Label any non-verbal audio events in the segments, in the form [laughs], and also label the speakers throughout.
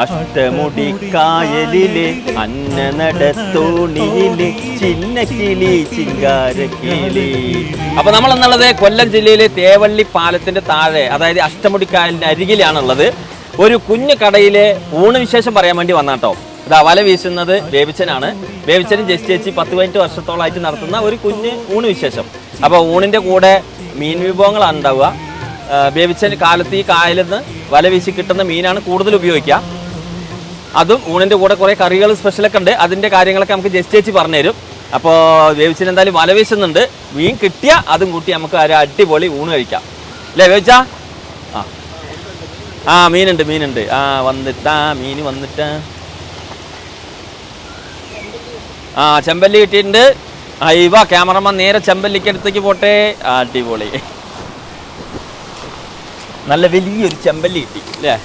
Speaker 1: അഷ്ടമുടി കായലിലെ അന്ന നടത്തോണിയിലെ ചിന്ന കിളി ചിങ്കാര കിളി അപ്പൊ നമ്മൾ എന്നുള്ളത് കൊല്ലം ജില്ലയിലെ തേവള്ളി പാലത്തിന്റെ താഴെ അതായത് അഷ്ടമുടി കായലിന്റെ അരികിലാണുള്ളത്. ഒരു കുഞ്ഞു കടയിലെ ഊണ് വിശേഷം പറയാൻ വേണ്ടി വന്നാട്ടോ. ഇതാ വല വീശുന്നത് വേവിച്ചനാണ് വേവിച്ചനും ജസ്റ്റ് ചേച്ചി പത്ത് പതിനെട്ട് വർഷത്തോളമായിട്ട് നടത്തുന്ന ഒരു കുഞ്ഞ് ഊണ് വിശേഷം അപ്പോൾ ഊണിന്റെ കൂടെ മീൻ വിഭവങ്ങളാണ് ഉണ്ടാവുക. വേവിച്ചൻ കാലത്ത് ഈ കായലിൽ നിന്ന് വല വീശി കിട്ടുന്ന മീനാണ് കൂടുതൽ ഉപയോഗിക്കുക. അതും ഊണിന്റെ കൂടെ കുറേ കറികൾ സ്പെഷ്യലൊക്കെ ഉണ്ട്. അതിന്റെ കാര്യങ്ങളൊക്കെ നമുക്ക് ജസ്റ്റ് ചേച്ചി പറഞ്ഞുതരും. അപ്പോൾ വേവിച്ചിന് എന്തായാലും വല വീശുന്നുണ്ട്. മീൻ കിട്ടിയ അതും കൂട്ടി നമുക്ക് ഒരു അടിപൊളി ഊണ് കഴിക്കാം. അല്ലേ വേവിച്ചാ? ആ. ആ മീനുണ്ട് മീനുണ്ട്. ആ വന്നിട്ടാ മീൻ വന്നിട്ടാ. ആ ചെമ്പല്ലി കിട്ടിയിട്ടുണ്ട്. അയ്യവ ക്യാമറമാൻ നേരെ ചെമ്പല്ലിക്ക് അടുത്തേക്ക് പോട്ടെ. ആ, അടിപൊളി. നല്ല വലിയൊരു ചെമ്പല്ലി കിട്ടി അല്ലേ?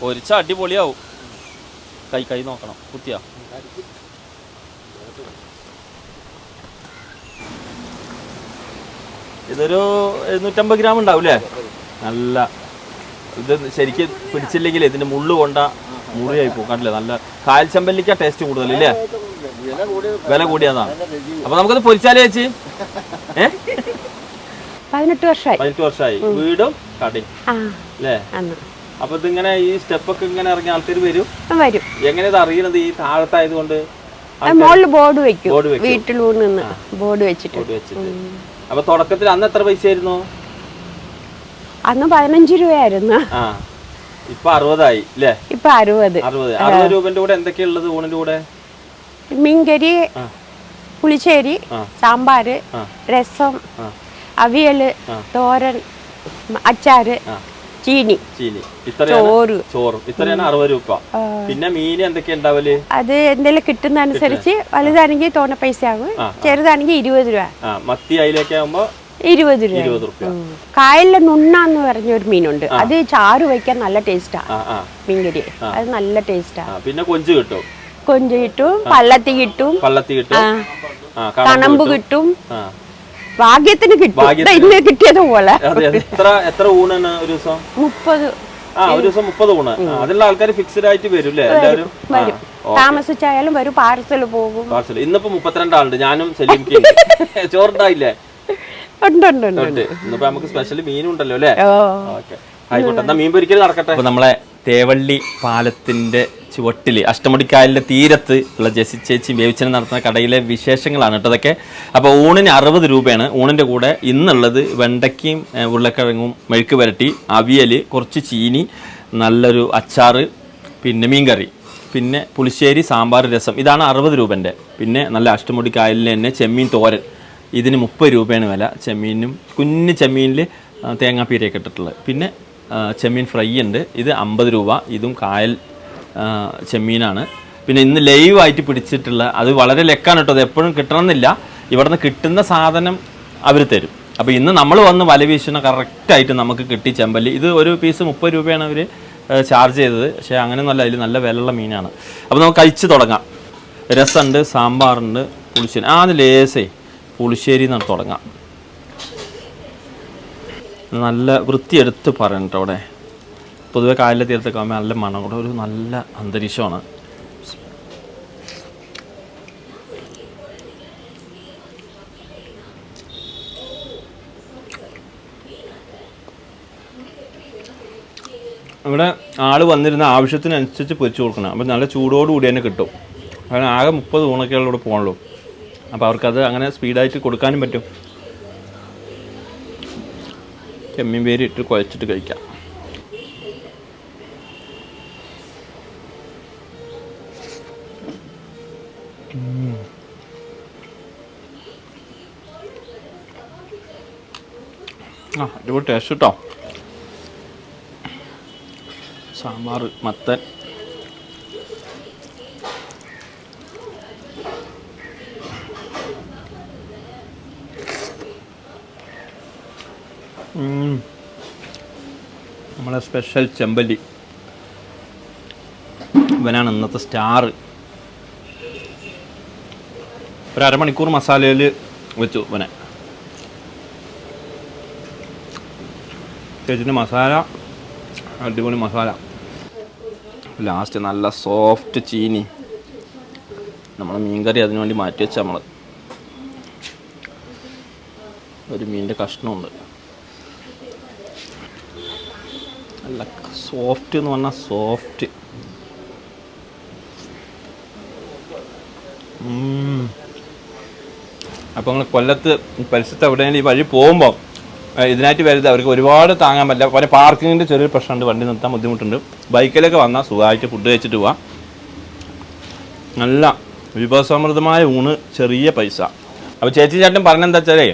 Speaker 1: പൊരിച്ച അടിപൊളിയാവും. കൈ കൈ നോക്കണം. കുത്തിയാ. ഇതൊരു എഴുന്നൂറ്റമ്പത് ഗ്രാം ഉണ്ടാവില്ലേ നല്ല. ഇത് ശരിക്കും പിടിച്ചില്ലെങ്കിൽ ഇതിന്റെ മുള്ളു കൊണ്ട മുറിയായി പോകും. കണ്ടില്ലേ? നല്ല കായൽ ചെമ്പല്ലിക്ക ടേസ്റ്റ് കൂടുതൽ ഇല്ലേ? വില കൂടിയതാണ് അപ്പൊ നമുക്കത് പൊരിച്ചാലേ ചേച്ചി? ഏ?
Speaker 2: പതിനെട്ട് വർഷമായി
Speaker 1: പതിനെട്ട് വർഷമായി വീടും കടയും. അല്ലേ അപ്പൊ ഇതിങ്ങനെ ഈ സ്റ്റെപ്പൊക്കെ ഇങ്ങനെ ഇറങ്ങി ആൾക്കാർ വരും.
Speaker 2: വരും.
Speaker 1: എങ്ങനെ ഇത് അറിയണത്? ഈ താഴത്തായതുകൊണ്ട്
Speaker 2: മോളിൽ ബോർഡ് വെക്കും. വീട്ടിലൂടെ നിന്ന് ബോർഡ് വെച്ചിട്ട്.
Speaker 1: അപ്പൊ തുടക്കത്തിൽ അന്ന് എത്ര പൈസ ആയിരുന്നു
Speaker 2: അന്ന് പതിനഞ്ച് രൂപയായിരുന്നു.
Speaker 1: ഇപ്പൊ അറുപതായി അല്ലേ
Speaker 2: ഇപ്പൊ അറുപത്.
Speaker 1: അറുപത്. രൂപന്റെ കൂടെ എന്തൊക്കെയുള്ളത് ഊണിന്റെ കൂടെ? മീൻകരി
Speaker 2: പുളിശ്ശേരി
Speaker 1: സാമ്പാർ
Speaker 2: സാമ്പാറ് രസം
Speaker 1: ആ. അവിയൽ
Speaker 2: തോരൻ അച്ചാറ് ചീനി.
Speaker 1: ചീനി.
Speaker 2: ചോറ്.
Speaker 1: ചോറും. ഇത്രയാണ് അറുപത് രൂപ. പിന്നെ മീൻ എന്തൊക്കെയാ ഉണ്ടാവൽ?
Speaker 2: അത് എന്തെങ്കിലും കിട്ടുന്ന. അനുസരിച്ച് വലുതാണെങ്കിൽ തോന്ന പൈസ ആകും ചെറുതാണെങ്കിൽ ഇരുപത് രൂപ.
Speaker 1: മത്തി അതിലേക്ക് ആകുമ്പോ
Speaker 2: ഇരുപത് രൂപ. കായലിലെ നുണ്ണാന്ന് പറഞ്ഞ ഒരു മീനുണ്ട്. അത് ചാറ് വയ്ക്കാൻ നല്ല ടേസ്റ്റാ. മീൻകരി അത് നല്ല ടേസ്റ്റാ.
Speaker 1: പിന്നെ കൊഞ്ച് കിട്ടും.
Speaker 2: കൊഞ്ച് കിട്ടും പള്ളത്തി കിട്ടും.
Speaker 1: പള്ളത്തി കിട്ടും.
Speaker 2: കണമ്പ് കിട്ടും. ഭാഗ്യത്തിന് കിട്ടും. ഇന്ന് കിട്ടിയത് പോലെ.
Speaker 1: എത്ര എത്ര ഊണാണ് ഒരു ദിവസം?
Speaker 2: മുപ്പത്.
Speaker 1: ആ ഒരു ദിവസം മുപ്പത് ഊണ്. ആ, അതിലുള്ള ആൾക്കാർ ഫിക്സ്ഡ് ആയിട്ട് വരും അല്ലേ എല്ലാവരും?
Speaker 2: വരും. താമസിച്ചായാലും വരും പാർസൽ പോകും.
Speaker 1: പാർസൽ. ഇന്നിപ്പോ മുപ്പത്തിരണ്ട് ആളുണ്ട് ഞാനും [laughs] ചോറുണ്ടായില്ലേ? ഇന്നിപ്പോ നമുക്ക് സ്പെഷ്യൽ മീനും ഉണ്ടല്ലോ അല്ലേ
Speaker 2: ഓ.
Speaker 1: ഓക്കെ. ആയിക്കോട്ടെ എന്നാ മീൻ പൊരിക്കൽ നടക്കട്ടെ. നമ്മളെ തേവള്ളി പാലത്തിന്റെ ചുവട്ടിൽ അഷ്ടമുടിക്കായലിന്റെ തീരത്ത് ഉള്ള ജെസി ചേച്ചി വേവിച്ചന നടത്തുന്ന കടയിലെ വിശേഷങ്ങളാണ് കേട്ടോ അതൊക്കെ അപ്പോൾ ഊണിന് അറുപത് രൂപയാണ്. ഊണിന്റെ കൂടെ ഇന്നുള്ളത് വെണ്ടയ്ക്കയും ഉരുളക്കിഴങ്ങും മെഴുക്ക് പുരട്ടി അവിയൽ കുറച്ച് ചീനി നല്ലൊരു അച്ചാറ് പിന്നെ മീൻകറി പിന്നെ പുളിശ്ശേരി സാമ്പാർ രസം. ഇതാണ് അറുപത് രൂപന്റെ പിന്നെ നല്ല അഷ്ടമുടി തന്നെ ചെമ്മീൻ തോരൻ. ഇതിന് മുപ്പത് രൂപയാണ് വില ചെമ്മീനും. കുഞ്ഞ് ചെമ്മീനിൽ തേങ്ങാപ്പീരയൊക്കെ ഇട്ടിട്ടുള്ളത്. പിന്നെ ചെമ്മീൻ ഫ്രൈ ഉണ്ട്. ഇത് അമ്പത് രൂപ. ഇതും കായൽ ചെമ്മീനാണ്. പിന്നെ ഇന്ന് ലൈവായിട്ട് പിടിച്ചിട്ടുള്ള അത് വളരെ ലെക്കാണ് കേട്ടോ. അത് എപ്പോഴും കിട്ടണമെന്നില്ല. ഇവിടെ നിന്ന് കിട്ടുന്ന സാധനം അവർ തരും. അപ്പോൾ ഇന്ന് നമ്മൾ വന്ന് വല വീശുന്ന കറക്റ്റായിട്ട് നമുക്ക് കിട്ടി ചെമ്പല്ലി. ഇത് ഒരു പീസ് മുപ്പത് രൂപയാണ് അവർ ചാർജ് ചെയ്തത്. പക്ഷേ അങ്ങനെയൊന്നുമല്ല അതിൽ നല്ല വിലയുള്ള മീനാണ്. അപ്പോൾ നമുക്ക് കഴിച്ച് തുടങ്ങാം. രസമുണ്ട് സാമ്പാറുണ്ട് പുളിശ്ശേരി. ആ അത് ലേസേ. പുളിശ്ശേരി എന്നാണ് തുടങ്ങാം. നല്ല വൃത്തിയെടുത്ത് പറയണം കേട്ടോ അവിടെ. പൊതുവെ കായലിലെ തീരത്തൊക്കെ ആകുമ്പോൾ നല്ല മണം. കൂടെ ഒരു നല്ല അന്തരീക്ഷമാണ്. ഇവിടെ ആൾ വന്നിരുന്ന ആവശ്യത്തിനനുസരിച്ച് പൊരിച്ചു കൊടുക്കണം. അപ്പം നല്ല ചൂടോടുകൂടി തന്നെ കിട്ടും. കാരണം ആകെ മുപ്പത് ഊണൊക്കെയുള്ള ഇവിടെ പോകണുള്ളൂ അപ്പോൾ അവർക്കത് അങ്ങനെ സ്പീഡായിട്ട് കൊടുക്കാനും പറ്റും. ചെമ്മീൻ പേര് ഇട്ട് കുഴച്ചിട്ട് കഴിക്കാം. ആ അടിപൊളി ടേസ്റ്റ് കേട്ടോ സാമ്പാർ മത്തൻ. നമ്മളെ സ്പെഷ്യൽ ചെമ്പല്ലി. ഇവനാണ് ഇന്നത്തെ സ്റ്റാർ ഒരു അരമണിക്കൂർ മസാലയിൽ വെച്ചു ഇവനെ. ചേച്ചിന്റെ മസാല അടിപൊളി മസാല. ലാസ്റ്റ് നല്ല സോഫ്റ്റ് ചീനി. നമ്മൾ മീൻകറി അതിനു വേണ്ടി മാറ്റി വെച്ച നമ്മൾ ഒരു മീനിന്റെ കഷ്ണമുണ്ട്. നല്ല സോഫ്റ്റ് എന്ന് പറഞ്ഞാൽ സോഫ്റ്റ് അപ്പോൾ നിങ്ങൾ കൊല്ലത്ത് പരിസരത്ത് എവിടെയെങ്കിലും ഈ വഴി പോകുമ്പോൾ ഇതിനായിട്ട് വരുന്നത് അവർക്ക് ഒരുപാട് താങ്ങാൻ പറ്റില്ല. പല പാർക്കിങ്ങിന്റെ ചെറിയൊരു പ്രശ്നമുണ്ട്. വണ്ടി നിർത്താൻ ബുദ്ധിമുട്ടുണ്ട്. ബൈക്കിലൊക്കെ വന്നാൽ സുഖമായിട്ട് ഫുഡ് കഴിച്ചിട്ട് പോവാം. നല്ല വിഭവസമൃദ്ധമായ ഊണ് ചെറിയ പൈസ. അപ്പോൾ ചേച്ചി ചേട്ടൻ പറഞ്ഞെന്താ വെച്ചാലേ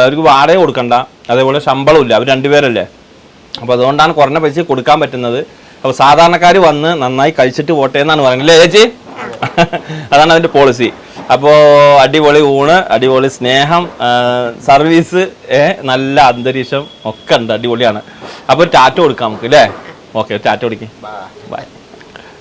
Speaker 1: അവർക്ക് വാടക കൊടുക്കണ്ട. അതേപോലെ ശമ്പളമില്ല അവർ രണ്ടുപേരല്ലേ. അപ്പോൾ അതുകൊണ്ടാണ് കുറഞ്ഞ പൈസ കൊടുക്കാൻ പറ്റുന്നത്. അപ്പോൾ സാധാരണക്കാർ വന്ന് നന്നായി കഴിച്ചിട്ട് പോട്ടെ എന്നാണ് പറയുന്നത്. അല്ലേ ചേച്ചി? [laughs] അതാണ് അതിന്റെ പോളിസി അപ്പോൾ അടിപൊളി ഊണ് അടിപൊളി സ്നേഹം സർവീസ് നല്ല അന്തരീക്ഷം ഒക്കെ ഉണ്ട് അടിപൊളിയാണ്. അപ്പോൾ ടാറ്റ കൊടുക്കാം നമുക്ക് അല്ലേ ഓക്കെ ടാറ്റ കൊടുക്കും. ബൈ